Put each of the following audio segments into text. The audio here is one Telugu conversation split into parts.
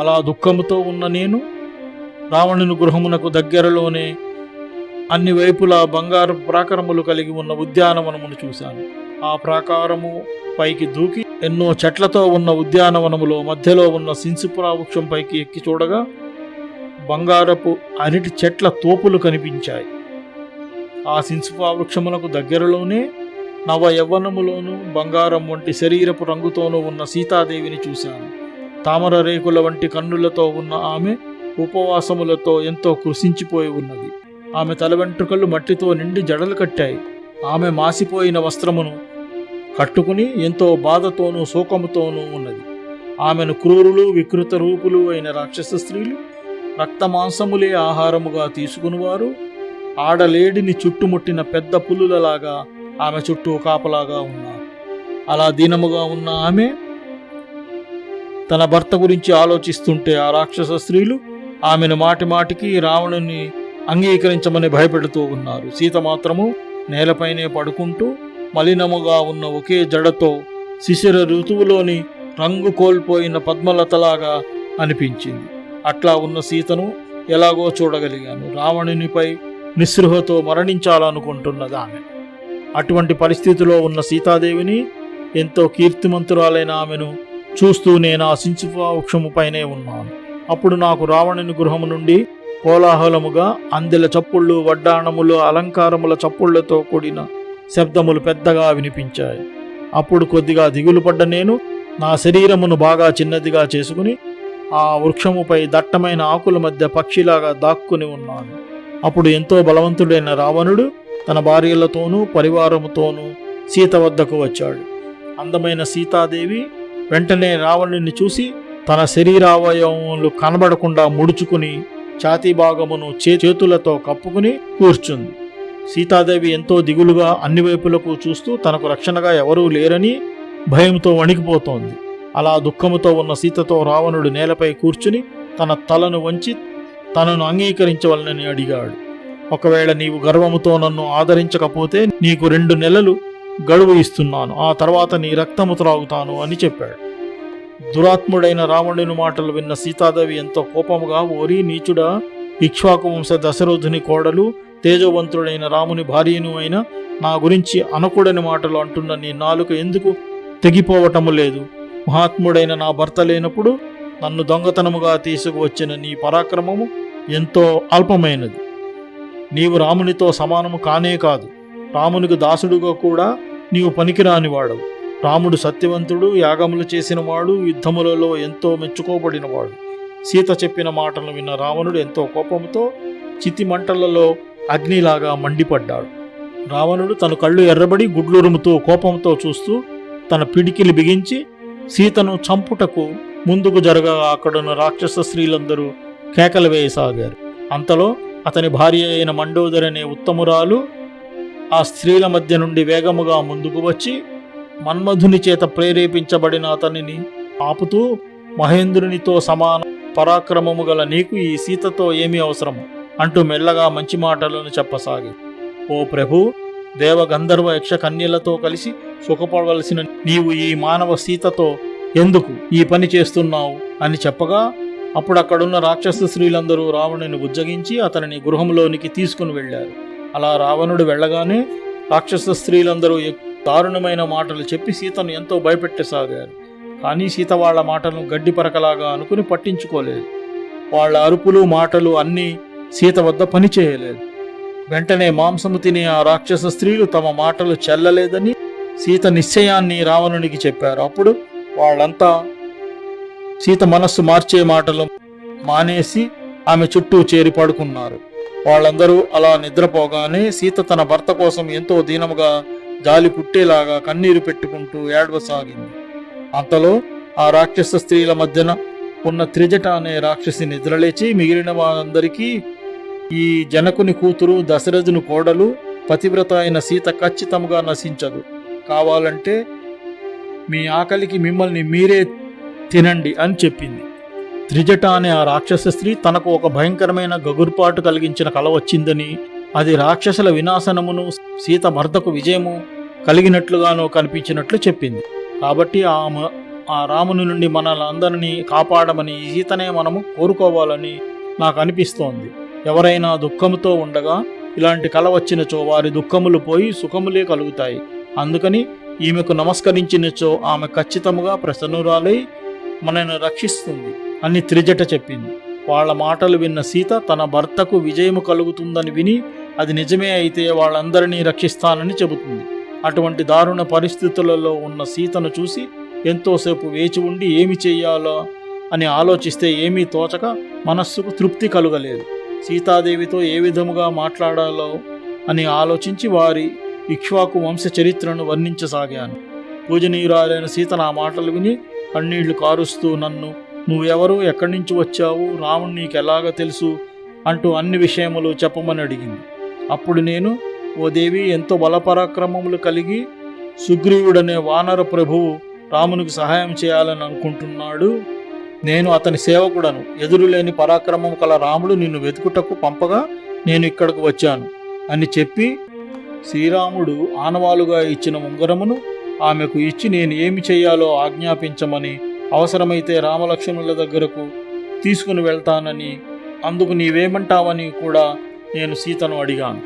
అలా దుఃఖముతో ఉన్న నేను రావణుని గృహమునకు దగ్గరలోనే అన్ని వైపులా బంగారు ప్రాకారములు కలిగి ఉన్న ఉద్యానవనమును చూశాను. ఆ ప్రాకారము పైకి దూకి ఎన్నో చెట్లతో ఉన్న ఉద్యానవనములో మధ్యలో ఉన్న సింసుపురా వృక్షం పైకి ఎక్కి చూడగా బంగారపు అరటి చెట్ల తోపులు కనిపించాయి. ఆ సింసుపా వృక్షమునకు దగ్గరలోనే నవ యవ్వనములోనూ బంగారం వంటి శరీరపు రంగుతోనూ ఉన్న సీతాదేవిని చూశాను. తామర రేకుల వంటి కన్నులతో ఉన్న ఆమె ఉపవాసములతో ఎంతో కృషించిపోయి ఉన్నది. ఆమె తల వెంట్రుకలు మట్టితో నిండి జడలు కట్టాయి. ఆమె మాసిపోయిన వస్త్రమును కట్టుకుని ఎంతో బాధతోనూ శోకముతోనూ ఉన్నది. ఆమెను క్రూరులు వికృత రూపులు అయిన రాక్షస స్త్రీలు రక్తమాంసములే ఆహారముగా తీసుకునివారు. ఆడలేడిని చుట్టుముట్టిన పెద్ద పులులలాగా ఆమె చుట్టూ కాపలాగా ఉన్నారు. అలా దీనముగా ఉన్న ఆమె తన భర్త గురించి ఆలోచిస్తుంటే ఆ రాక్షస స్త్రీలు ఆమెను మాటి మాటికి రావణుని అంగీకరించమని భయపెడుతూ ఉన్నారు. సీత మాత్రము నేలపైనే పడుకుంటూ మలినముగా ఉన్న ఒకే జడతో శిశిర ఋతువులోని రంగు కోల్పోయిన పద్మలతలాగా అనిపించింది. అట్లా ఉన్న సీతను ఎలాగో చూడగలిగాను. రావణునిపై నిస్పృహతో మరణించాలనుకుంటున్నది ఆమె. అటువంటి పరిస్థితిలో ఉన్న సీతాదేవిని ఎంతో కీర్తిమంతురాలైన ఆమెను చూస్తూ నేను ఆ సించుపా ఉన్నాను. అప్పుడు నాకు రావణుని గృహము నుండి కోలాహలముగా అందెల చప్పుళ్ళు వడ్డాణములు అలంకారముల చప్పుళ్ళతో కూడిన శబ్దములు పెద్దగా వినిపించాయి. అప్పుడు కొద్దిగా దిగులు పడ్డ నేను నా శరీరమును బాగా చిన్నదిగా చేసుకుని ఆ వృక్షముపై దట్టమైన ఆకుల మధ్య పక్షిలాగా దాక్కుని ఉన్నాను. అప్పుడు ఎంతో బలవంతుడైన రావణుడు తన భార్యలతోనూ పరివారముతోనూ సీత వద్దకు వచ్చాడు. అందమైన సీతాదేవి వెంటనే రావణుని చూసి తన శరీరావయవములు కనబడకుండా ముడుచుకుని ఛాతీ భాగమును చే చేతులతో కప్పుకుని కూర్చుంది. సీతాదేవి ఎంతో దిగులుగా అన్ని వైపులకు చూస్తూ తనకు రక్షణగా ఎవరూ లేరని భయంతో వణికిపోతోంది. అలా దుఃఖముతో ఉన్న సీతతో రావణుడు నేలపై కూర్చుని తన తలను వంచి తనను అంగీకరించవలనని అడిగాడు. ఒకవేళ నీవు గర్వముతో నన్ను ఆదరించకపోతే నీకు రెండు నెలలు గడువు ఇస్తున్నాను. ఆ తర్వాత నీ రక్తము త్రాగుతాను అని చెప్పాడు. దురాత్ముడైన రావణుని మాటలు విన్న సీతాదేవి ఎంతో కోపముగా ఓరి నీచుడా ఇక్ష్వాకు వంశ దశరథుని కోడలు తేజవంతుడైన రాముని భార్యను అయిన నా గురించి అనకూడని మాటలు అంటున్న నీ నాలుక ఎందుకు తెగిపోవటము లేదు? మహాత్ముడైన నా భర్త లేనప్పుడు నన్ను దొంగతనముగా తీసుకువచ్చిన నీ పరాక్రమము ఎంతో అల్పమైనది. నీవు రామునితో సమానము కానే కాదు. రామునికి దాసుడుగా కూడా నీవు పనికిరానివాడవు. రాముడు సత్యవంతుడు యాగములు చేసినవాడు యుద్ధములలో ఎంతో మెచ్చుకోబడినవాడు. సీత చెప్పిన మాటలను విన్న రావణుడు ఎంతో కోపంతో చితి మంటలలో అగ్నిలాగా మండిపడ్డాడు. రావణుడు తన కళ్ళు ఎర్రబడి గుడ్లురుముతూ కోపంతో చూస్తూ తన పిడికిలు బిగించి సీతను చంపుటకు ముందుకు జరగగా అక్కడున్న రాక్షస స్త్రీలందరూ కేకలు వేయసాగారు. అంతలో అతని భార్య అయిన మండోదరి అనే ఉత్తమురాలు ఆ స్త్రీల మధ్య నుండి వేగముగా ముందుకు వచ్చి మన్మధుని చేత ప్రేరేపించబడిన అతనిని ఆపుతూ మహేంద్రునితో సమాన పరాక్రమము గల నీకు ఈ సీతతో ఏమి అవసరము అంటూ మెల్లగా మంచి మాటలను చెప్పసాగి ఓ ప్రభు దేవ గంధర్వ యక్ష కన్యలతో కలిసి సుఖపడవలసిన నీవు ఈ మానవ సీతతో ఎందుకు ఈ పని చేస్తున్నావు? అని చెప్పగా అప్పుడు అక్కడున్న రాక్షస స్త్రీలందరూ రావణుని బుజ్జగించి అతనిని గృహంలోనికి తీసుకుని వెళ్ళారు. అలా రావణుడు వెళ్ళగానే రాక్షస స్త్రీలందరూ దారుణమైన మాటలు చెప్పి సీతను ఎంతో భయపెట్టసాగారు. కానీ సీత వాళ్ళ మాటలను గడ్డి పరకలాగా అనుకుని పట్టించుకోలేదు. వాళ్ళ అరుపులు మాటలు అన్నీ సీత వద్ద పనిచేయలేదు వెంటనే మాంసము తినే ఆ రాక్షస స్త్రీలు తమ మాటలు చెల్లలేదని సీత నిశ్చయాన్ని రావణునికి చెప్పారు. అప్పుడు వాళ్ళంతా సీత మనస్సు మార్చే మాటలు మానేసి ఆమె చుట్టూ చేరి పడుకున్నారు. వాళ్ళందరూ అలా నిద్రపోగానే సీత తన భర్త కోసం ఎంతో దీనముగా జాలి పుట్టేలాగా కన్నీరు పెట్టుకుంటూ ఏడవసాగింది. అంతలో ఆ రాక్షస స్త్రీల మధ్యన ఉన్న త్రిజట అనే రాక్షసి నిద్రలేచి మిగిలిన వారందరికీ ఈ జనకుని కూతురు దశరథుని కోడలు పతివ్రత అయిన సీత ఖచ్చితంగా నశించదు. కావాలంటే మీ ఆకలికి మిమ్మల్ని మీరే తినండి అని చెప్పింది. త్రిజట అనే ఆ రాక్షస స్త్రీ తనకు ఒక భయంకరమైన గగుర్పాటు కలిగించిన కల వచ్చిందని అది రాక్షసుల వినాశనమును సీత భర్తకు విజయము కలిగినట్లుగానో కనిపించినట్లు చెప్పింది. కాబట్టి ఆమె ఆ రాముని నుండి మనలందరినీ కాపాడమని సీతనే మనము కోరుకోవాలని నాకు అనిపిస్తోంది ఎవరైనా దుఃఖముతో ఉండగా ఇలాంటి కల వచ్చినచో వారి దుఃఖములు పోయి సుఖములే కలుగుతాయి. అందుకని ఈమెకు నమస్కరించినచో ఆమె ఖచ్చితముగా ప్రసన్నురాలై మనను రక్షిస్తుంది. అని త్రిజట చెప్పింది. వాళ్ళ మాటలు విన్న సీత తన భర్తకు విజయము కలుగుతుందని విని అది నిజమే అయితే వాళ్ళందరినీ రక్షిస్తానని చెబుతుంది. అటువంటి దారుణ పరిస్థితులలో ఉన్న సీతను చూసి ఎంతోసేపు వేచి ఉండి ఏమి చేయాలో అని ఆలోచిస్తే ఏమీ తోచక మనస్సుకు తృప్తి కలుగలేదు. సీతాదేవితో ఏ విధముగా మాట్లాడాలో అని ఆలోచించి వారి ఇక్ష్వాకు వంశ చరిత్రను వర్ణించసాగాను. పూజనీయురాలైన సీత నా మాటలు విని కన్నీళ్ళు కారుస్తూ నన్ను నువ్వెవరు? ఎక్కడి నుంచి వచ్చావు? రాముడు నీకు ఎలాగ తెలుసు అంటూ అన్ని విషయములు చెప్పమని అడిగింది. అప్పుడు నేను ఓ దేవి ఎంతో బలపరాక్రమములు కలిగి సుగ్రీవుడనే వానర ప్రభువు రామునికి సహాయం చేయాలని అనుకుంటున్నాడు. నేను అతని సేవకుడను. ఎదురులేని పరాక్రమం కల రాముడు నిన్ను వెతుకుటకు పంపగా నేను ఇక్కడకు వచ్చాను. అని చెప్పి శ్రీరాముడు ఆనవాలుగా ఇచ్చిన ఉంగరమును ఆమెకు ఇచ్చి నేను ఏమి చేయాలో ఆజ్ఞాపించమని అవసరమైతే రామలక్ష్మణుల దగ్గరకు తీసుకుని వెళ్తానని అందుకు నీవేమంటావని కూడా నేను సీతను అడిగాను.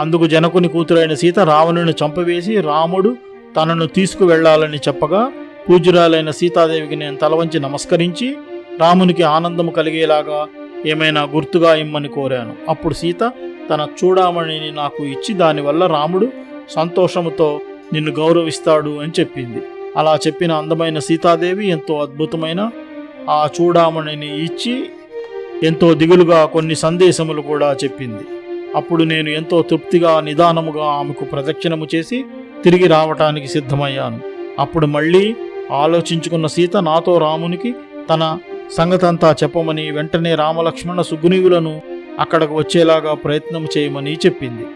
అందుకు జనకుని కూతురైన సీత రావణుని చంపవేసి రాముడు తనను తీసుకువెళ్ళాలని చెప్పగా పూజ్యురాలైన సీతాదేవికి నేను తలవంచి నమస్కరించి రామునికి ఆనందము కలిగేలాగా ఏమైనా గుర్తుగా ఇమ్మని కోరాను. అప్పుడు సీత తన చూడామణిని నాకు ఇచ్చి దానివల్ల రాముడు సంతోషముతో నిన్ను గౌరవిస్తాడు అని చెప్పింది. అలా చెప్పిన అందమైన సీతాదేవి ఎంతో అద్భుతమైన ఆ చూడామణిని ఇచ్చి ఎంతో దిగులుగా కొన్ని సందేశములు కూడా చెప్పింది. అప్పుడు నేను ఎంతో తృప్తిగా నిదానముగా ఆమెకు ప్రదక్షిణము చేసి తిరిగి రావటానికి సిద్ధమయ్యాను. అప్పుడు మళ్ళీ ఆలోచించుకున్న సీత నాతో రామునికి తన సంగతంతా చెప్పమని వెంటనే రామలక్ష్మణ సుగ్రీవులను అక్కడకు వచ్చేలాగా ప్రయత్నం చేయమని చెప్పింది.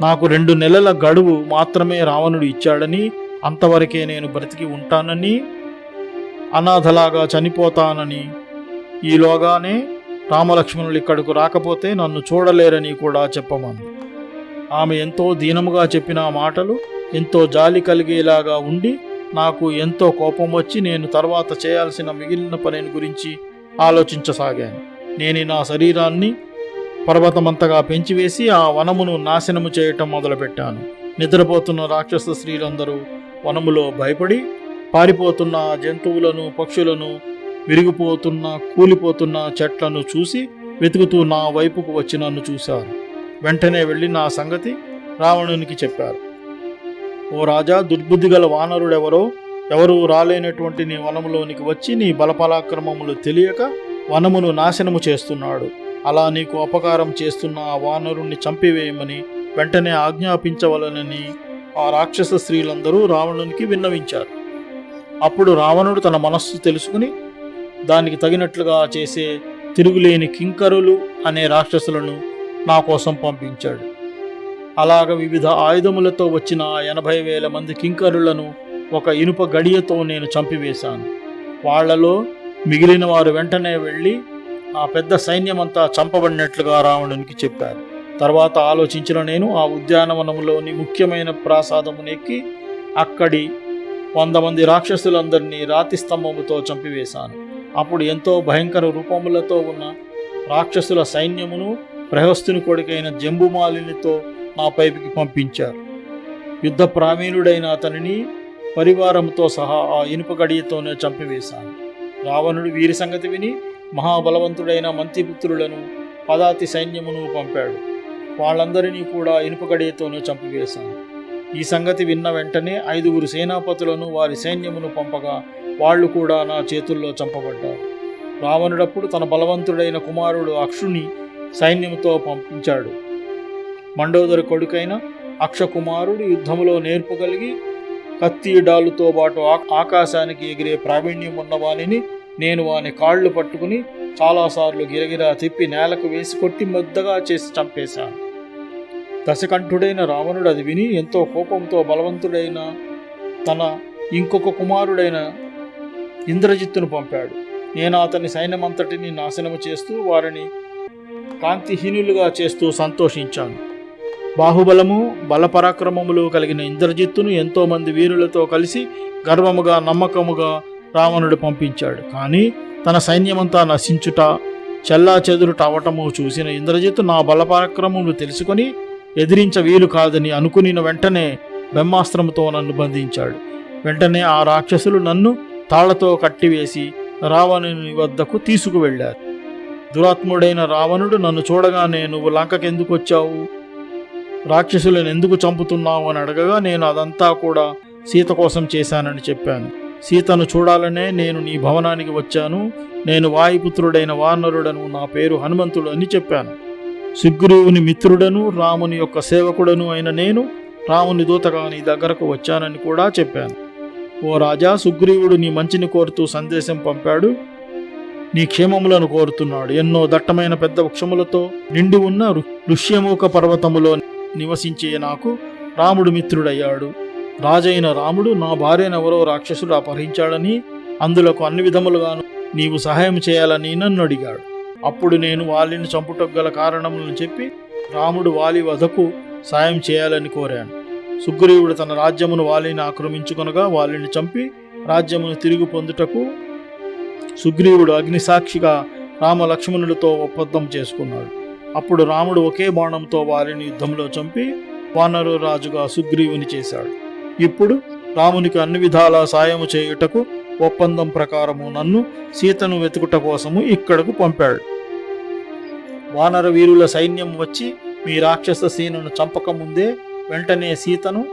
నాకు రెండు నెలల గడువు మాత్రమే రావణుడు ఇచ్చాడని అంతవరకే నేను బ్రతికి ఉంటానని అనాథలాగా చనిపోతానని ఈలోగానే రామలక్ష్మణులు ఇక్కడకు రాకపోతే నన్ను చూడలేరని కూడా చెప్పమంది. ఆమె ఎంతో దీనముగా చెప్పిన మాటలు ఎంతో జాలి కలిగేలాగా ఉండి నాకు ఎంతో కోపం వచ్చి నేను తర్వాత చేయాల్సిన మిగిలిన పనిని గురించి ఆలోచించసాగాను. నేను నా శరీరాన్ని పర్వతమంతగా పెంచివేసి ఆ వనమును నాశనము చేయటం మొదలుపెట్టాను. నిద్రపోతున్న రాక్షస స్త్రీలందరూ వనములో భయపడి పారిపోతున్న జంతువులను పక్షులను విరిగిపోతున్న కూలిపోతున్న చెట్లను చూసి వెతుకుతూ నా వైపుకు వచ్చి నన్ను చూశారు. వెంటనే వెళ్ళి నా సంగతి రావణునికి చెప్పారు. ఓ రాజా దుర్బుద్ధి గల వానరుడెవరో ఎవరూ రాలేనటువంటి నీ వనములోనికి వచ్చి నీ బలపరాక్రమములు తెలియక వనమును నాశనము చేస్తున్నాడు. అలా నీకు అపకారం చేస్తున్న ఆ వానరుణ్ణి చంపివేయమని వెంటనే ఆజ్ఞాపించవలనని ఆ రాక్షస స్త్రీలందరూ రావణునికి విన్నవించారు. అప్పుడు రావణుడు తన మనస్సు తెలుసుకుని దానికి తగినట్లుగా చేసే తిరుగులేని కింకరులు అనే రాక్షసులను నా కోసం పంపించాడు. అలాగ వివిధ ఆయుధములతో వచ్చిన ఎనభై వేల మంది కింకరులను ఒక ఇనుప గడియతో నేను చంపివేశాను. వాళ్ళలో మిగిలిన వారు వెంటనే వెళ్ళి ఆ పెద్ద సైన్యమంతా చంపబడినట్లుగా రావణునికి చెప్పారు. తర్వాత ఆలోచించిన నేను ఆ ఉద్యానవనంలోని ముఖ్యమైన ప్రాసాదమునెక్కి అక్కడి వంద మంది రాక్షసులందరినీ రాతి స్తంభముతో చంపివేశాను. అప్పుడు ఎంతో భయంకర రూపములతో ఉన్న రాక్షసుల సైన్యమును ప్రహస్తుని కొడుకైన జంబుమాలినితో నా పైపుకి పంపించారు. యుద్ధ ప్రావీణుడైన అతనిని పరివారంతో సహా ఆ ఇనుప గడియతోనే చంపివేశాను. రావణుడు వీరి సంగతి విని మహాబలవంతుడైన మంత్రిపుత్రులను పదాతి సైన్యమును పంపాడు. వాళ్ళందరినీ కూడా ఇనుపగడియతోనే చంపివేశాను. ఈ సంగతి విన్న వెంటనే ఐదుగురు సేనాపతులను వారి సైన్యమును పంపగా వాళ్ళు కూడా నా చేతుల్లో చంపబడ్డారు. రావణుడప్పుడు తన బలవంతుడైన కుమారుడు అక్షుని సైన్యంతో పంపించాడు. మండోదరి కొడుకైన అక్షకుమారుడు యుద్ధములో నేర్పు కలిగి కత్తి డాలుతో పాటు ఆ- ఆకాశానికి ఎగిరే ప్రావీణ్యం ఉన్నవానిని నేను వాని కాళ్ళు పట్టుకుని చాలాసార్లు గిరగిరా తిప్పి నేలకు వేసి కొట్టి మెద్దగా చేసి చంపేశాను. దశకంఠుడైన రావణుడు అది విని ఎంతో కోపంతో బలవంతుడైన తన ఇంకొక కుమారుడైన ఇంద్రజిత్తును పంపాడు. నేను అతని సైన్యమంతటిని నాశనము చేస్తూ వారిని కాంతిహీనులుగా చేస్తూ సంతోషించాను. బాహుబలము బలపరాక్రమములు కలిగిన ఇంద్రజిత్తును ఎంతో మంది వీరులతో కలిసి గర్వముగా నమ్మకముగా రావణుడు పంపించాడు. కానీ తన సైన్యమంతా నశించుట చెల్లా చెదురుట అవటము చూసిన ఇంద్రజిత్తు నా బలపరాక్రమములు తెలుసుకొని ఎదిరించ వీలు కాదని అనుకునిన వెంటనే బ్రహ్మాస్త్రముతో నన్ను బంధించాడు. వెంటనే ఆ రాక్షసులు నన్ను తాళ్ళతో కట్టివేసి రావణుని వద్దకు తీసుకువెళ్ళారు. దురాత్ముడైన రావణుడు నన్ను చూడగానే నువ్వు లంకకెందుకు వచ్చావు? రాక్షసులను ఎందుకు చంపుతున్నావు అని అడగగా నేను అదంతా కూడా సీత కోసం చేశానని చెప్పాను. సీతను చూడాలనే నేను నీ భవనానికి వచ్చాను. నేను వాయుపుత్రుడైన వానరుడను నా పేరు హనుమంతుడు అని చెప్పాను. సుగ్రీవుని మిత్రుడను రాముని యొక్క సేవకుడను అయిన నేను రాముని దూతగా నీ దగ్గరకు వచ్చానని కూడా చెప్పాను. ఓ రాజా సుగ్రీవుడు నీ మంచిని కోరుతూ సందేశం పంపాడు. నీ క్షేమములను కోరుతున్నాడు. ఎన్నో దట్టమైన పెద్ద వృక్షములతో నిండి ఉన్న ఋ- ఋష్యమూక పర్వతములో నివసించే నాకు రాముడు మిత్రుడయ్యాడు. రాజైన రాముడు నా భార్యనెవరో రాక్షసుడు అపహరించాడని అందులకు అన్ని విధములుగాను నీవు సహాయం చేయాలని నన్ను అడిగాడు. అప్పుడు నేను వాలిని చంపుటకు గల కారణములను చెప్పి రాముడు వాలి వధకు సాయం చేయాలని కోరాను. సుగ్రీవుడు తన రాజ్యమును వాలిని ఆక్రమించుకొనగా వాలిని చంపి రాజ్యమును తిరిగి పొందుటకు సుగ్రీవుడు అగ్నిసాక్షిగా రామలక్ష్మణులతో ఒప్పందం చేసుకున్నాడు. అప్పుడు రాముడు ఒకే బాణంతో వారిని యుద్ధంలో చంపి వానరు రాజుగా సుగ్రీవుని చేశాడు. ఇప్పుడు రామునికి అన్ని విధాలా సాయము చేయుటకు ఒప్పందం ప్రకారము నన్ను సీతను వెతుకుట కోసము ఇక్కడకు పంపాడు. వానర వీరుల సైన్యం వచ్చి మీ రాక్షస సీనును చంపక ముందే వెంటనే సీతను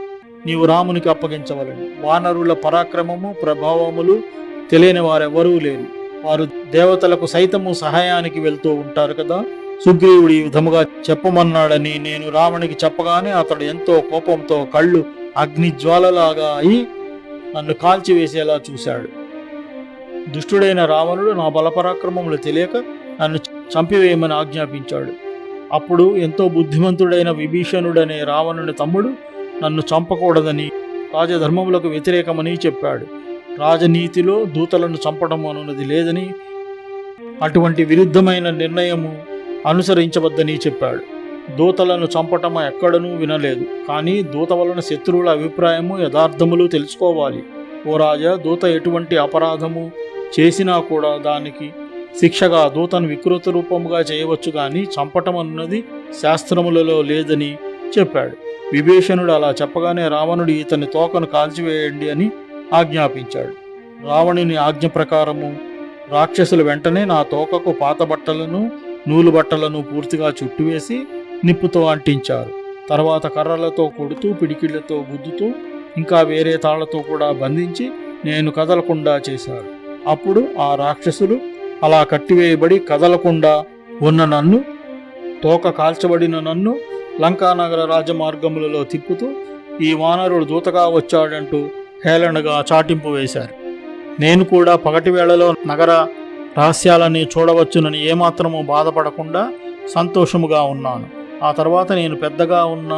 నీవు రామునికి అప్పగించవలను. వానరుల పరాక్రమము ప్రభావములు తెలియని వారెవరూ లేరు. వారు దేవతలకు సైతము సహాయానికి వెళ్తూ ఉంటారు కదా. సుగ్రీవుడు ఈ విధముగా చెప్పమన్నాడని నేను రావణికి చెప్పగానే అతడు ఎంతో కోపంతో కళ్ళు అగ్ని జ్వాలలాగా అయి నన్ను కాల్చివేసేలా చూశాడు. దుష్టుడైన రావణుడు నా బలపరాక్రమములు తెలియక నన్ను చంపివేయమని ఆజ్ఞాపించాడు. అప్పుడు ఎంతో బుద్ధిమంతుడైన విభీషణుడనే రావణుని తమ్ముడు నన్ను చంపకూడదని రాజధర్మములకు వ్యతిరేకమని చెప్పాడు. రాజనీతిలో దూతలను చంపడం అనున్నది లేదని అటువంటి విరుద్ధమైన నిర్ణయము అనుసరించవద్దని చెప్పాడు. దూతలను చంపటం ఎక్కడనూ వినలేదు. కానీ దూత వలన శత్రువుల అభిప్రాయము యథార్థములు తెలుసుకోవాలి. ఓ రాజా దూత ఎటువంటి అపరాధము చేసినా కూడా దానికి శిక్షగా దూతను వికృత రూపముగా చేయవచ్చు కానీ చంపటం అన్నది శాస్త్రములలో లేదని చెప్పాడు. విభీషణుడు అలా చెప్పగానే రావణుడు ఇతని తోకను కాల్చివేయండి అని ఆజ్ఞాపించాడు. రావణుని ఆజ్ఞ ప్రకారము రాక్షసులు వెంటనే నా తోకకు పాత బట్టలను నూలు బట్టలను పూర్తిగా చుట్టువేసి నిప్పుతో అంటించారు. తర్వాత కర్రలతో కొడుతూ పిడికిళ్ళతో గుద్దుతూ ఇంకా వేరే తాళ్ళతో కూడా బంధించి నేను కదలకుండా చేశారు. అప్పుడు ఆ రాక్షసులు అలా కట్టివేయబడి కదలకుండా ఉన్న నన్ను తోక కాల్చబడిన నన్ను లంకానగర రాజమార్గములలో తిప్పుతూ ఈ వానరుడు దూతగా వచ్చాడంటూ హేళనగా చాటింపు వేశారు. నేను కూడా పగటి వేళలో నగర రహస్యాలని చూడవచ్చునని ఏమాత్రము బాధపడకుండా సంతోషముగా ఉన్నాను. ఆ తర్వాత నేను పెద్దగా ఉన్న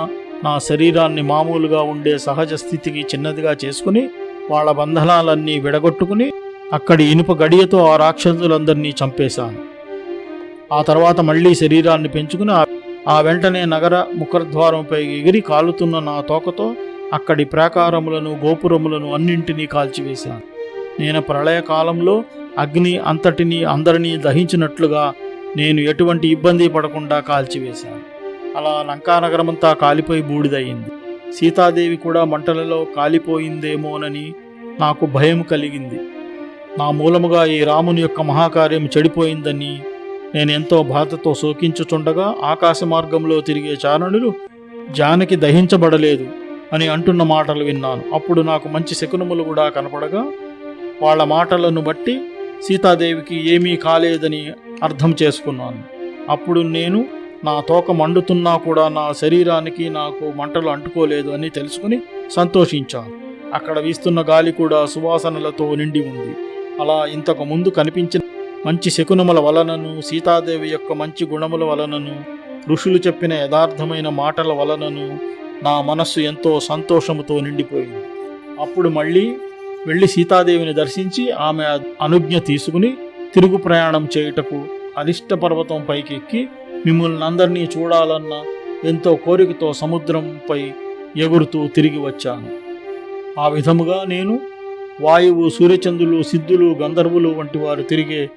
నా శరీరాన్ని మామూలుగా ఉండే సహజ స్థితికి చిన్నదిగా చేసుకుని వాళ్ళ బంధనాలన్నీ విడగొట్టుకుని అక్కడి ఇనుప గడియతో ఆ రాక్షసులందరినీ చంపేశాను. ఆ తర్వాత మళ్ళీ శరీరాన్ని పెంచుకుని ఆ- వెంటనే నగర ముఖద్వారంపై ఎగిరి కాలుతున్న నా తోకతో అక్కడి ప్రాకారములను గోపురములను అన్నింటినీ కాల్చివేశాను. నేను ప్రళయకాలంలో అగ్ని అంతటిని అందరినీ దహించినట్లుగా నేను ఎటువంటి ఇబ్బంది పడకుండా కాల్చివేశాను. అలా లంకానగరమంతా కాలిపోయి బూడిదయ్యింది సీతాదేవి కూడా మంటలలో కాలిపోయిందేమోనని నాకు భయం కలిగింది. నా మూలముగా ఈ రాముని యొక్క మహాకార్యం చెడిపోయిందని నేను ఎంతో బాధతో శోకించుచుండగా ఆకాశ మార్గంలో తిరిగే చారణులు జానకి దహించబడలేదు అని అంటున్న మాటలు విన్నాను. అప్పుడు నాకు మంచి శకునములు కూడా కనపడగా వాళ్ళ మాటలను బట్టి సీతాదేవికి ఏమీ కాలేదని అర్థం చేసుకున్నాను. అప్పుడు నేను నా తోక మండుతున్నా కూడా నా శరీరానికి నాకు మంటలు అంటుకోలేదు అని తెలుసుకుని సంతోషించాను. అక్కడ వీస్తున్న గాలి కూడా సువాసనలతో నిండి ఉంది. అలా ఇంతకు ముందు కనిపించిన మంచి శకునముల వలనను సీతాదేవి యొక్క మంచి గుణముల వలనను ఋషులు చెప్పిన యథార్థమైన మాటల వలనను నా మనస్సు ఎంతో సంతోషముతో నిండిపోయింది. అప్పుడు మళ్ళీ వెళ్ళి సీతాదేవిని దర్శించి ఆమె అనుజ్ఞ తీసుకుని తిరుగు ప్రయాణం చేయుటకు అరిష్ట పర్వతం పైకెక్కి మిమ్మల్ని అందరినీ చూడాలన్న ఎంతో కోరికతో సముద్రంపై ఎగురుతూ తిరిగి వచ్చాను. ఆ విధముగా నేను వాయువు సూర్యచంద్రులు సిద్ధులు గంధర్వులు వంటి వారు తిరిగే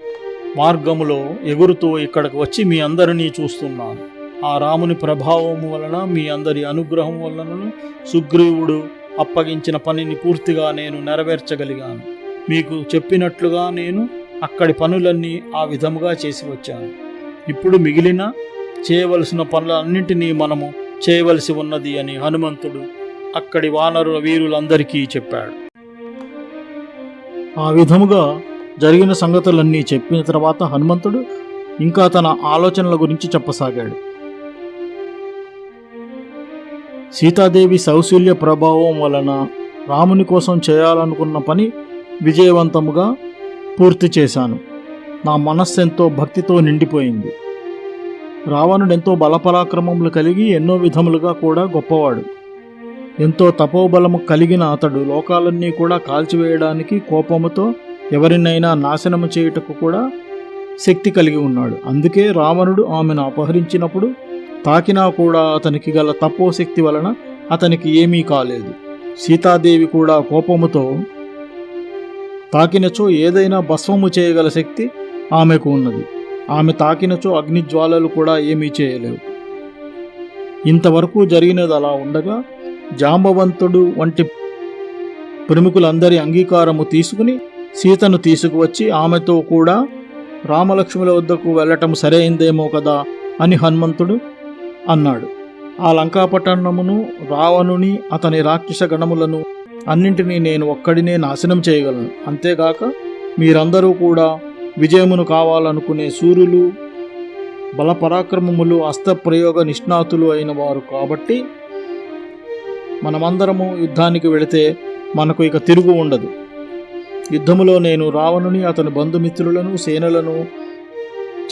మార్గములో ఎగురుతూ ఇక్కడికి వచ్చి మీ అందరినీ చూస్తున్నాను. ఆ రాముని ప్రభావం వలన మీ అందరి అనుగ్రహం వలన సుగ్రీవుడు అప్పగించిన పనిని పూర్తిగా నేను నెరవేర్చగలిగాను. మీకు చెప్పినట్లుగా నేను అక్కడి పనులన్నీ ఆ విధముగా చేసి వచ్చాను. ఇప్పుడు మిగిలిన చేయవలసిన పనులన్నింటినీ మనము చేయవలసి ఉన్నది అని హనుమంతుడు అక్కడి వానరుల వీరులందరికీ చెప్పాడు. ఆ విధముగా జరిగిన సంగతులన్నీ చెప్పిన తర్వాత హనుమంతుడు ఇంకా తన ఆలోచనల గురించి చెప్పసాగాడు. సీతాదేవి సౌశల్య ప్రభావం వలన రాముని కోసం చేయాలనుకున్న పని విజయవంతముగా పూర్తి చేశాను. నా మనస్సెంతో భక్తితో నిండిపోయింది. రావణుడెంతో బలపరాక్రమములు కలిగి ఎన్నో విధములుగా కూడా గొప్పవాడు. ఎంతో తపోబలము కలిగిన అతడు లోకాలన్నీ కూడా కాల్చివేయడానికి కోపముతో ఎవరినైనా నాశనము చేయుటకు కూడా శక్తి కలిగి ఉన్నాడు. అందుకే రావణుడు ఆమెను అపహరించినప్పుడు తాకినా కూడా అతనికి గల తపోశక్తి వలన అతనికి ఏమీ కాలేదు. సీతాదేవి కూడా కోపముతో తాకినచో ఏదైనా భస్వము చేయగల శక్తి ఆమెకు ఉన్నది. ఆమె తాకినచో అగ్నిజ్వాలలు కూడా ఏమీ చేయలేవు. ఇంతవరకు జరిగినది అలా ఉండగా జాంబవంతుడు వంటి ప్రముఖులందరి అంగీకారము తీసుకుని సీతను తీసుకువచ్చి ఆమెతో కూడా రామలక్ష్ముల వద్దకు వెళ్ళటం సరైందేమో కదా అని హనుమంతుడు అన్నాడు. ఆ లంకాపట్టణమును రావణుని అతని రాక్షస గణములను అన్నింటినీ నేను ఒక్కడినే నాశనం చేయగలను. అంతేగాక మీరందరూ కూడా విజయమును కావాలనుకునే సూర్యులు బలపరాక్రమములు అస్త్రప్రయోగ నిష్ణాతులు అయిన వారు కాబట్టి మనమందరము యుద్ధానికి వెళితే మనకు ఇక తిరుగు ఉండదు. యుద్ధములో నేను రావణుని అతని బంధుమిత్రులను సేనలను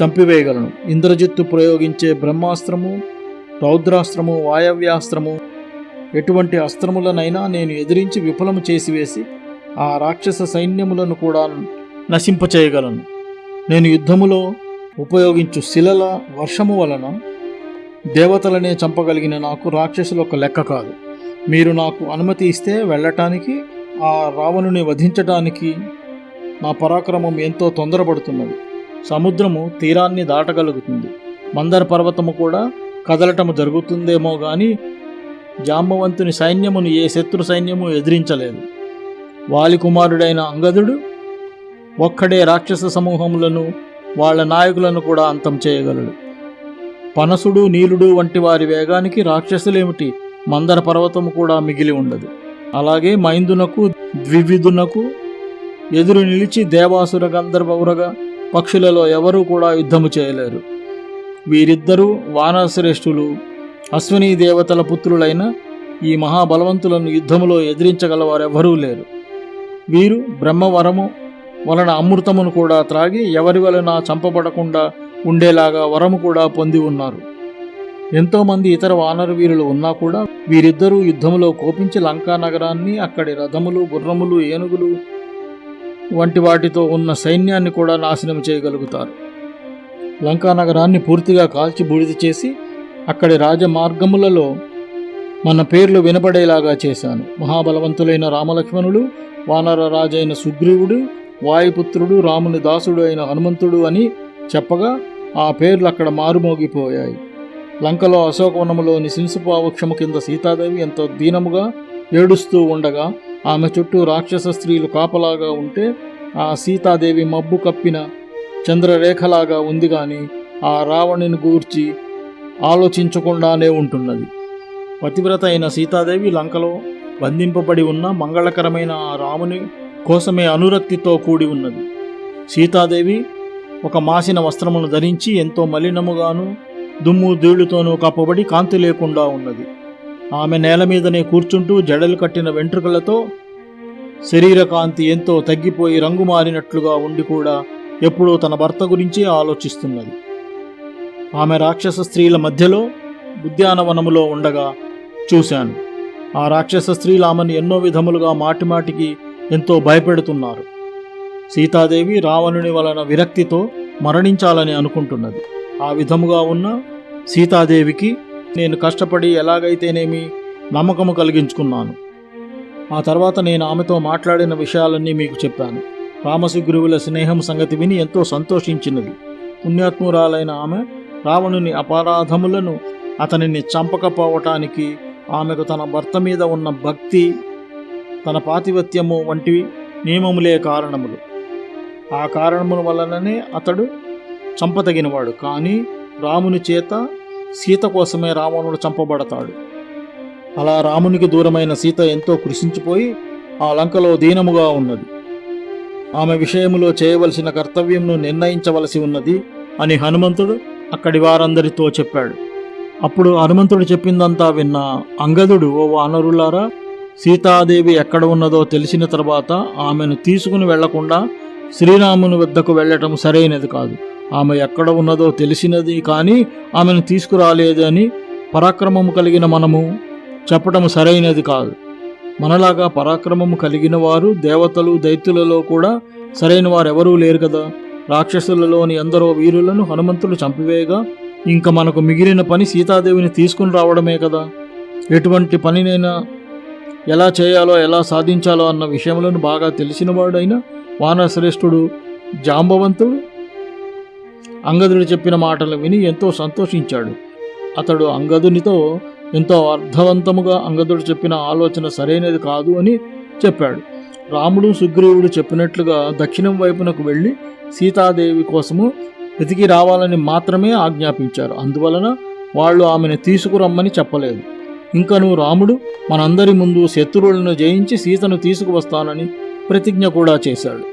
చంపివేయగలను. ఇంద్రజిత్తు ప్రయోగించే బ్రహ్మాస్త్రము రౌద్రాస్త్రము వాయవ్యాస్త్రము ఎటువంటి అస్త్రములనైనా నేను ఎదిరించి విఫలము చేసివేసి ఆ రాక్షస సైన్యములను కూడా నశింపచేయగలను. నేను యుద్ధములో ఉపయోగించు శిలల వర్షము వలన దేవతలనే చంపగలిగిన నాకు రాక్షసులు ఒక లెక్క కాదు. మీరు నాకు అనుమతి ఇస్తే వెళ్ళటానికి ఆ రావణుని వధించటానికి నా పరాక్రమం ఎంతో తొందరపడుతున్నది. సముద్రము తీరాన్ని దాటగలుగుతుంది. మందర పర్వతము కూడా కదలటము జరుగుతుందేమో కానీ జాంబవంతుని సైన్యమును ఏ శత్రు సైన్యము ఎదిరించలేదు. వాలి కుమారుడైన అంగదుడు ఒక్కడే రాక్షస సమూహములను వాళ్ళ నాయకులను కూడా అంతం చేయగలడు. పనసుడు నీలుడు వంటి వారి వేగానికి రాక్షసులేమిటి? మందర పర్వతము కూడా మిగిలి ఉండదు. అలాగే మైందునకు ద్వివిధునకు ఎదురు నిలిచి దేవాసుర గంధర్వౌరగ పక్షులలో ఎవరూ కూడా యుద్ధము చేయలేరు. వీరిద్దరూ వానశ్రేష్ఠులు అశ్విని దేవతల పుత్రులైన ఈ మహాబలవంతులను యుద్ధములో ఎదిరించగల వారెవరూ లేరు. వీరు బ్రహ్మవరము వలన అమృతమును కూడా త్రాగి ఎవరి వలన చంపబడకుండా ఉండేలాగా వరము కూడా పొంది ఉన్నారు. ఎంతోమంది ఇతర వానర వీరులు ఉన్నా కూడా వీరిద్దరూ యుద్ధములో కోపించి లంకా నగరాన్ని అక్కడి రథములు గుర్రములు ఏనుగులు వంటి వాటితో ఉన్న సైన్యాన్ని కూడా నాశనం చేయగలుగుతారు. లంకా నగరాన్ని పూర్తిగా కాల్చి బూడిద చేసి అక్కడి రాజమార్గములలో మన పేర్లు వినపడేలాగా చేశాను. మహాబలవంతులైన రామలక్ష్మణుడు వానర రాజైన సుగ్రీవుడు వాయుపుత్రుడు రాముని దాసుడు అయిన హనుమంతుడు అని చెప్పగా ఆ పేర్లు అక్కడ మారుమోగిపోయాయి. లంకలో అశోకవనములోని శింసుపావృక్షము కింద సీతాదేవి ఎంతో దీనముగా ఏడుస్తూ ఉండగా ఆమె చుట్టూ రాక్షస స్త్రీలు కాపలాగా ఉంటే ఆ సీతాదేవి మబ్బు కప్పిన చంద్రరేఖలాగా ఉంది కానీ ఆ రావణుని గూర్చి ఆలోచించకుండానే ఉంటున్నది. పతివ్రత అయిన సీతాదేవి లంకలో బంధింపబడి ఉన్న మంగళకరమైన ఆ రాముని కోసమే అనురక్తితో కూడి ఉన్నది. సీతాదేవి ఒక మాసిన వస్త్రమును ధరించి ఎంతో మలినముగాను దుమ్ము ధూళితోనూ కప్పబడి కాంతి లేకుండా ఉన్నది. ఆమె నేల మీదనే కూర్చుంటూ జడలు కట్టిన వెంట్రుకలతో శరీర కాంతి ఎంతో తగ్గిపోయి రంగు మారినట్లుగా ఉండి కూడా ఎప్పుడూ తన భర్త గురించి ఆలోచిస్తున్నది. ఆమె రాక్షస స్త్రీల మధ్యలో ఉద్యానవనములో ఉండగా చూశాను. ఆ రాక్షస స్త్రీలు ఆమెను ఎన్నో విధములుగా మాటిమాటికి ఎంతో భయపెడుతున్నారు. సీతాదేవి రావణుని వలన విరక్తితో మరణించాలని అనుకుంటున్నది. ఆ విధముగా ఉన్న సీతాదేవికి నేను కష్టపడి ఎలాగైతేనేమి నమ్మకము కలిగించుకున్నాను. ఆ తర్వాత నేను ఆమెతో మాట్లాడిన విషయాలన్నీ మీకు చెప్పాను. రామసుగ్రీవుల స్నేహం సంగతి విని ఎంతో సంతోషించినది. పుణ్యాత్మురాలైన ఆమె రావణుని అపరాధములను అతనిని చంపకపోవటానికి ఆమెకు తన భర్త మీద ఉన్న భక్తి తన పాతివత్యము వంటివి నియమములే కారణములు. ఆ కారణముల వలననే అతడు చంపతగినవాడు కానీ రాముని చేత సీత కోసమే రావణుడు చంపబడతాడు. అలా రామునికి దూరమైన సీత ఎంతో కృషించిపోయి ఆ లంకలో దీనముగా ఉన్నది. ఆమె విషయములో చేయవలసిన కర్తవ్యంను నిర్ణయించవలసి ఉన్నది అని హనుమంతుడు అక్కడి వారందరితో చెప్పాడు. అప్పుడు హనుమంతుడు చెప్పిందంతా విన్న అంగదుడు ఓ వానరులారా సీతాదేవి ఎక్కడ ఉన్నదో తెలిసిన తర్వాత ఆమెను తీసుకుని వెళ్ళకుండా శ్రీరాముని వద్దకు వెళ్ళటం సరైనది కాదు. ఆమె ఎక్కడ ఉన్నదో తెలిసినది కానీ ఆమెను తీసుకురాలేదని పరాక్రమము కలిగిన మనము చెప్పటం సరైనది కాదు. మనలాగా పరాక్రమము కలిగిన వారు దేవతలు దైత్యులలో కూడా సరైన వారెవరూ లేరు కదా. రాక్షసులలోని ఎందరో వీరులను హనుమంతుడు చంపివేయగా ఇంక మనకు మిగిలిన పని సీతాదేవిని తీసుకుని రావడమే కదా. ఎటువంటి పనినైనా ఎలా చేయాలో ఎలా సాధించాలో అన్న విషయములను బాగా తెలిసినవాడైనా వానశ్రేష్ఠుడు జాంబవంతుడు అంగదుడు చెప్పిన మాటలు విని ఎంతో సంతోషించాడు. అతడు అంగదునితో ఎంతో అర్థవంతముగా అంగదుడు చెప్పిన ఆలోచన సరైనది కాదు అని చెప్పాడు. రాముడు సుగ్రీవుడు చెప్పినట్లుగా దక్షిణం వైపునకు వెళ్ళి సీతాదేవి కోసము వెతికి రావాలని మాత్రమే ఆజ్ఞాపించారు. అందువలన వాళ్ళు ఆమెను తీసుకురమ్మని చెప్పలేదు. ఇంకను రాముడు మనందరి ముందు శత్రువులను జయించి సీతను తీసుకువస్తానని ప్రతిజ్ఞ కూడా చేశాడు.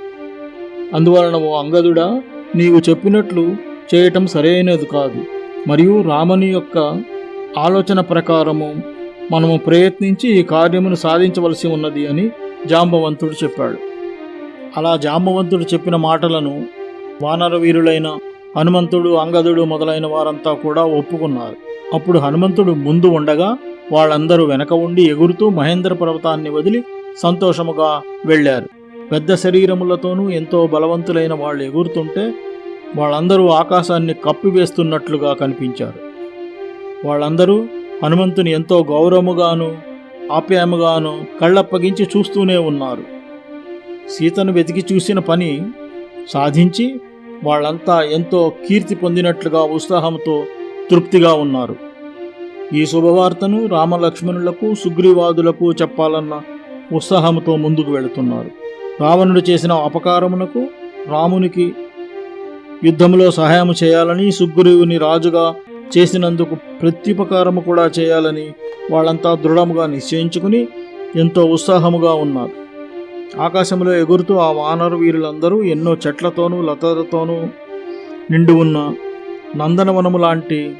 అందువలన ఓ అంగదుడా నీవు చెప్పినట్లు చేయటం సరైనది కాదు. మరియు రాముని యొక్క ఆలోచన ప్రకారము మనము ప్రయత్నించి ఈ కార్యమును సాధించవలసి ఉన్నది అని జాంబవంతుడు చెప్పాడు. అలా జాంబవంతుడు చెప్పిన మాటలను వానరవీరులైన హనుమంతుడు అంగదుడు మొదలైన వారంతా కూడా ఒప్పుకున్నారు. అప్పుడు హనుమంతుడు ముందు ఉండగా వాళ్ళందరూ వెనక ఉండి ఎగురుతూ మహేంద్ర పర్వతాన్ని వదిలి సంతోషముగా వెళ్ళారు. పెద్ద శరీరములతోనూ ఎంతో బలవంతులైన వాళ్ళు ఎగురుతుంటే వాళ్ళందరూ ఆకాశాన్ని కప్పివేస్తున్నట్లుగా కనిపించారు. వాళ్ళందరూ హనుమంతుని ఎంతో గౌరవముగాను ఆప్యాయముగాను కళ్ళప్పగించి చూస్తూనే ఉన్నారు. సీతను వెతికి చూసిన పని సాధించి వాళ్ళంతా ఎంతో కీర్తి పొందినట్లుగా ఉత్సాహంతో తృప్తిగా ఉన్నారు. ఈ శుభవార్తను రామలక్ష్మణులకు సుగ్రీవాదులకు చెప్పాలన్న ఉత్సాహంతో ముందుకు వెళుతున్నారు. రావణుడు చేసిన అపకారమునకు రామునికి యుద్ధంలో సహాయం చేయాలని సుగ్రీవుని రాజుగా చేసినందుకు ప్రత్యుపకారము కూడా చేయాలని వాళ్ళంతా దృఢముగా నిశ్చయించుకుని ఎంతో ఉత్సాహముగా ఉన్నారు. ఆకాశంలో ఎగురుతూ ఆ వానరు వీరులందరూ ఎన్నో చెట్లతోనూ లతలతోనూ నిండి ఉన్న నందనవనము లాంటి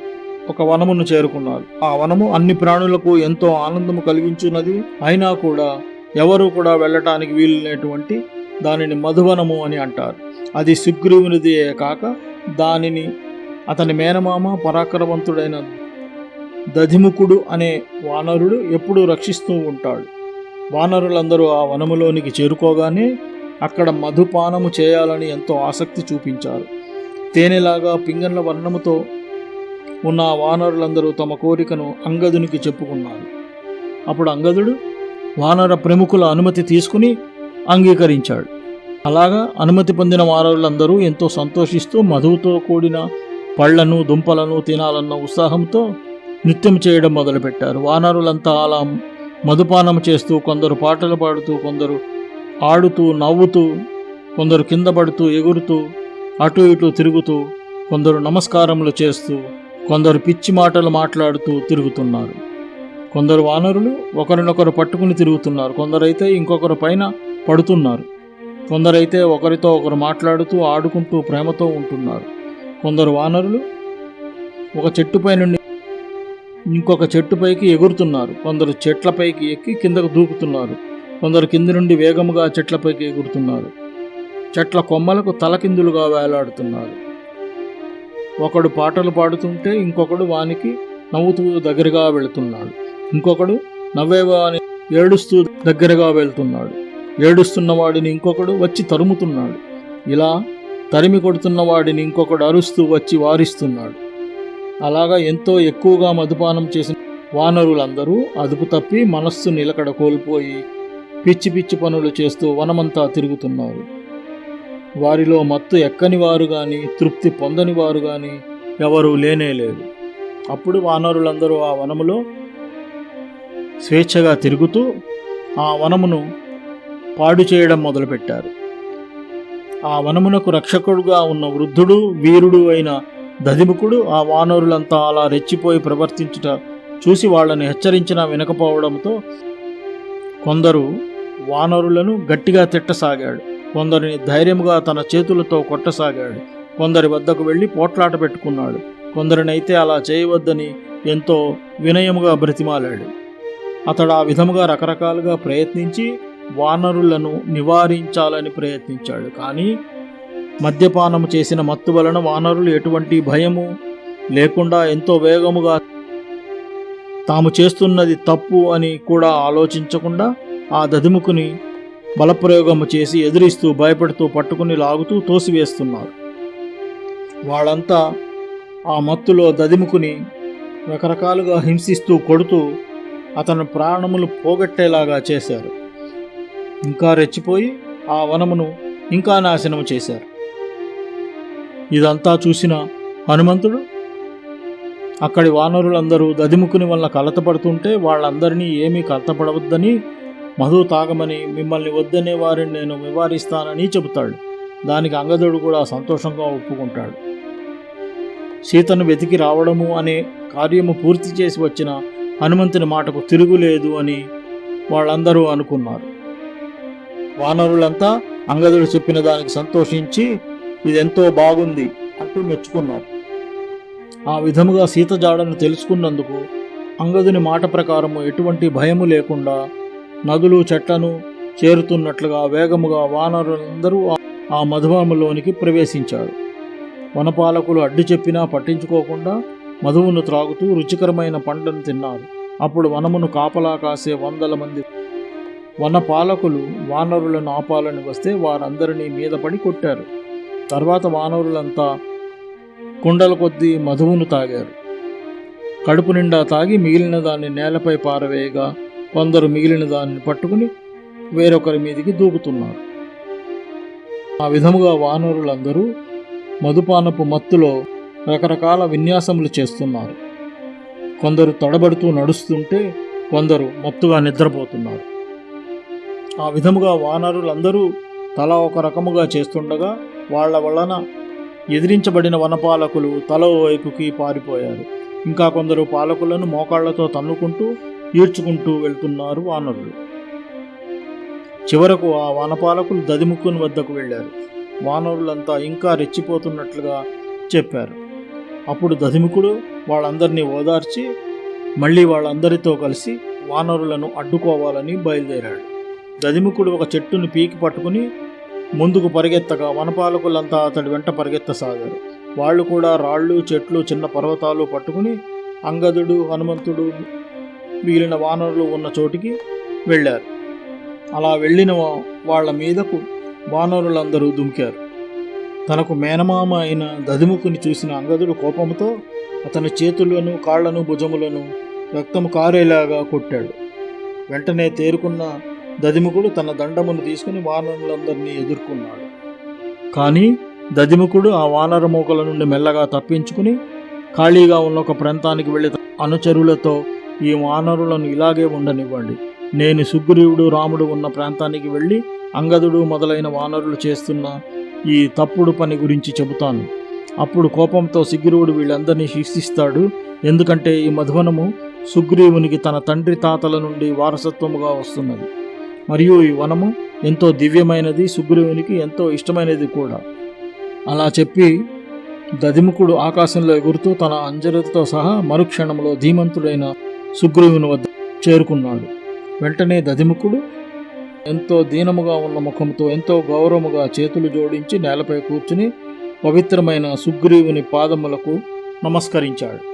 ఒక వనమును చేరుకున్నారు. ఆ వనము అన్ని ప్రాణులకు ఎంతో ఆనందము కలిగించున్నది. అయినా కూడా ఎవరు కూడా వెళ్ళటానికి వీలునేటువంటి దానిని మధువనము అని అంటారు. అది సుగ్రీవునిదియే కాక దానిని అతని మేనమామ పరాక్రమవంతుడైన దధిముఖుడు అనే వానరుడు ఎప్పుడూ రక్షిస్తూ ఉంటాడు. వానరులందరూ ఆ వనములోనికి చేరుకోగానే అక్కడ మధుపానము చేయాలని ఎంతో ఆసక్తి చూపించారు. తేనెలాగా పింగన్ల వర్ణముతో ఉన్న వానరులందరూ తమ కోరికను అంగదునికి చెప్పుకున్నారు. అప్పుడు అంగదుడు వానర ప్రముఖుల అనుమతి తీసుకుని అంగీకరించాడు. అలాగా అనుమతి పొందిన వానరులందరూ ఎంతో సంతోషిస్తూ మధువుతో కూడిన పళ్ళను దుంపలను తినాలన్న ఉత్సాహంతో నృత్యం చేయడం మొదలుపెట్టారు. వానరులంతా అలా మధుపానం చేస్తూ కొందరు పాటలు పాడుతూ కొందరు ఆడుతూ నవ్వుతూ కొందరు కింద పడుతూ ఎగురుతూ అటు ఇటు తిరుగుతూ కొందరు నమస్కారములు చేస్తూ కొందరు పిచ్చి మాటలు మాట్లాడుతూ తిరుగుతున్నారు. కొందరు వానరులు ఒకరినొకరు పట్టుకుని తిరుగుతున్నారు. కొందరైతే ఇంకొకరు పైన పడుతున్నారు. కొందరైతే ఒకరితో ఒకరు మాట్లాడుతూ ఆడుకుంటూ ప్రేమతో ఉంటున్నారు. కొందరు వానరులు ఒక చెట్టుపై నుండి ఇంకొక చెట్టుపైకి ఎగురుతున్నారు. కొందరు చెట్లపైకి ఎక్కి కిందకు దూకుతున్నారు. కొందరు కింది నుండి వేగముగా చెట్లపైకి ఎగురుతున్నారు. చెట్ల కొమ్మలకు తలకిందులుగా వేలాడుతున్నారు. ఒకడు పాటలు పాడుతుంటే ఇంకొకడు వానికి నవ్వుతూ దగ్గరగా వెళుతున్నాడు ఇంకొకడు నవ్వేవాని ఏడుస్తూ దగ్గరగా వెళ్తున్నాడు. ఏడుస్తున్న వాడిని ఇంకొకడు వచ్చి తరుముతున్నాడు. ఇలా తరిమి కొడుతున్న వాడిని ఇంకొకడు అరుస్తూ వచ్చి వారిస్తున్నాడు. అలాగా ఎంతో ఎక్కువగా మధుపానం చేసిన వానరులందరూ అదుపు తప్పి మనస్సు నిలకడ కోల్పోయి పిచ్చి పిచ్చి పనులు చేస్తూ వనమంతా తిరుగుతున్నారు. వారిలో మత్తు ఎక్కని వారు గాని తృప్తి పొందని వారు గాని ఎవరూ లేనేలేరు అప్పుడు వానరులందరూ ఆ వనములో స్వేచ్ఛగా తిరుగుతూ ఆ వనమును పాడు చేయడం మొదలుపెట్టారు. ఆ వనమునకు రక్షకుడుగా ఉన్న వృద్ధుడు వీరుడు అయిన దదిముకుడు ఆ వానరులంతా అలా రెచ్చిపోయి ప్రవర్తించుట చూసి వాళ్ళని హెచ్చరించినా వినకపోవడంతో కొందరు వానరులను గట్టిగా తిట్టసాగాడు. కొందరిని ధైర్యముగా తన చేతులతో కొట్టసాగాడు. కొందరి వద్దకు వెళ్ళి పోట్లాట పెట్టుకున్నాడు. కొందరినైతే అలా చేయవద్దని ఎంతో వినయముగా బ్రతిమాలాడు. అతడు ఆ విధముగా రకరకాలుగా ప్రయత్నించి వానరులను నివారించాలని ప్రయత్నించాడు. కానీ మద్యపానము చేసిన మత్తు వలన వానరులు ఎటువంటి భయము లేకుండా ఎంతో వేగముగా తాము చేస్తున్నది తప్పు అని కూడా ఆలోచించకుండా ఆ దదిముకుని బలప్రయోగము చేసి ఎదిరిస్తూ భయపడుతూ పట్టుకుని లాగుతూ తోసివేస్తున్నారు. వాళ్ళంతా ఆ మత్తులో దదిముకుని రకరకాలుగా హింసిస్తూ కొడుతూ అతను ప్రాణములు పోగొట్టేలాగా చేశారు. ఇంకా రెచ్చిపోయి ఆ వనమును ఇంకా నాశనం చేశారు. ఇదంతా చూసిన హనుమంతుడు అక్కడి వానరులందరూ దదిముకుని వల్ల కలతపడుతుంటే వాళ్ళందరినీ ఏమీ కలతపడవద్దని మధు తాగమని మిమ్మల్ని వద్దనే వారిని నేను నివారిస్తానని చెబుతాడు. దానికి అంగదుడు కూడా సంతోషంగా ఒప్పుకుంటాడు. సీతను వెతికి రావడము అనే కార్యము పూర్తి చేసి వచ్చిన హనుమంతుని మాటకు తిరుగులేదు అని వాళ్ళందరూ అనుకున్నారు. వానరులంతా అంగదుడు చెప్పిన దానికి సంతోషించి ఇదెంతో బాగుంది అంటూ మెచ్చుకున్నారు. ఆ విధముగా సీత జాడను తెలుసుకున్నందుకు అంగదుని మాట ప్రకారము ఎటువంటి భయము లేకుండా నదులు చెట్లను చేరుతున్నట్లుగా వేగముగా వానరులందరూ ఆ- ఆ ప్రవేశించారు. వనపాలకులు అడ్డు చెప్పినా పట్టించుకోకుండా మధువును త్రాగుతూ రుచికరమైన పంటను తిన్నారు. అప్పుడు వనమును కాపలా కాసే వందల మంది వన పాలకులు వానరులను ఆపాలని వస్తే వారందరినీ మీద పడి కొట్టారు. తర్వాత వానరులంతా కుండల కొద్దీ మధువును తాగారు. కడుపు నిండా తాగి మిగిలిన దాన్ని నేలపై పారవేయగా కొందరు మిగిలిన దాన్ని పట్టుకుని వేరొకరి మీదికి దూకుతున్నారు. ఆ విధముగా వానరులందరూ మధుపానపు మత్తులో రకరకాల విన్యాసములు చేస్తున్నారు. కొందరు తడబడుతూ నడుస్తుంటే కొందరు మత్తుగా నిద్రపోతున్నారు. ఆ విధముగా వానరులందరూ తల ఒక రకముగా చేస్తుండగా వాళ్ళ వలన ఎదిరించబడిన వనపాలకులు తల వైపుకి పారిపోయారు. ఇంకా కొందరు పాలకులను మోకాళ్ళతో తన్నుకుంటూ ఈడ్చుకుంటూ వెళ్తున్నారు వానరులు. చివరకు ఆ వనపాలకులు దదిముక్కుని వద్దకు వెళ్ళారు. వానరులంతా ఇంకా రెచ్చిపోతున్నట్లుగా చెప్పారు. అప్పుడు దదిముకుడు వాళ్ళందరినీ ఓదార్చి మళ్ళీ వాళ్ళందరితో కలిసి వానరులను అడ్డుకోవాలని బయలుదేరాడు. దదిముకుడు ఒక చెట్టును పీకి పట్టుకుని ముందుకు పరిగెత్తగా వనపాలకులంతా అతడి వెంట పరిగెత్తసాగారు. వాళ్ళు కూడా రాళ్ళు చెట్లు చిన్న పర్వతాలు పట్టుకుని అంగదుడు హనుమంతుడు మిగిలిన వానరులు ఉన్న చోటికి వెళ్ళారు. అలా వెళ్ళిన వాళ్ళ మీదకు వానరులందరూ దుమికారు. తనకు మేనమామ అయిన దదిముకుని చూసిన అంగదుడు కోపంతో అతని చేతులను కాళ్ళను భుజములను రక్తము కారేలాగా కొట్టాడు. వెంటనే తేరుకున్న దదిముకుడు తన దండమును తీసుకుని వానరులందరినీ ఎదుర్కొన్నాడు. కానీ దదిముకుడు ఆ వానర మూకల నుండి మెల్లగా తప్పించుకుని ఖాళీగా ఉన్న ఒక ప్రాంతానికి వెళ్ళి అనుచరులతో ఈ వానరులను ఇలాగే ఉండనివ్వండి. నేను సుగ్రీవుడు రాముడు ఉన్న ప్రాంతానికి వెళ్ళి అంగదుడు మొదలైన వానరులు చేస్తున్న ఈ తప్పుడు పని గురించి చెబుతాను. అప్పుడు కోపంతో సుగ్రీవుడు వీళ్ళందరినీ శిక్షిస్తాడు. ఎందుకంటే ఈ మధువనము సుగ్రీవునికి తన తండ్రి తాతల నుండి వారసత్వముగా వస్తున్నది. మరియు ఈ వనము ఎంతో దివ్యమైనది సుగ్రీవునికి ఎంతో ఇష్టమైనది కూడా. అలా చెప్పి దదిముఖుడు ఆకాశంలో ఎగురుతూ తన అంజరితో సహా మరుక్షణంలో ధీమంతుడైన సుగ్రీవుని వద్ద చేరుకున్నాడు. వెంటనే దదిముఖుడు ఎంతో దీనముగా ఉన్న ముఖంతో ఎంతో గౌరవముగా చేతులు జోడించి నేలపై కూర్చుని పవిత్రమైన సుగ్రీవుని పాదములకు నమస్కరించాడు.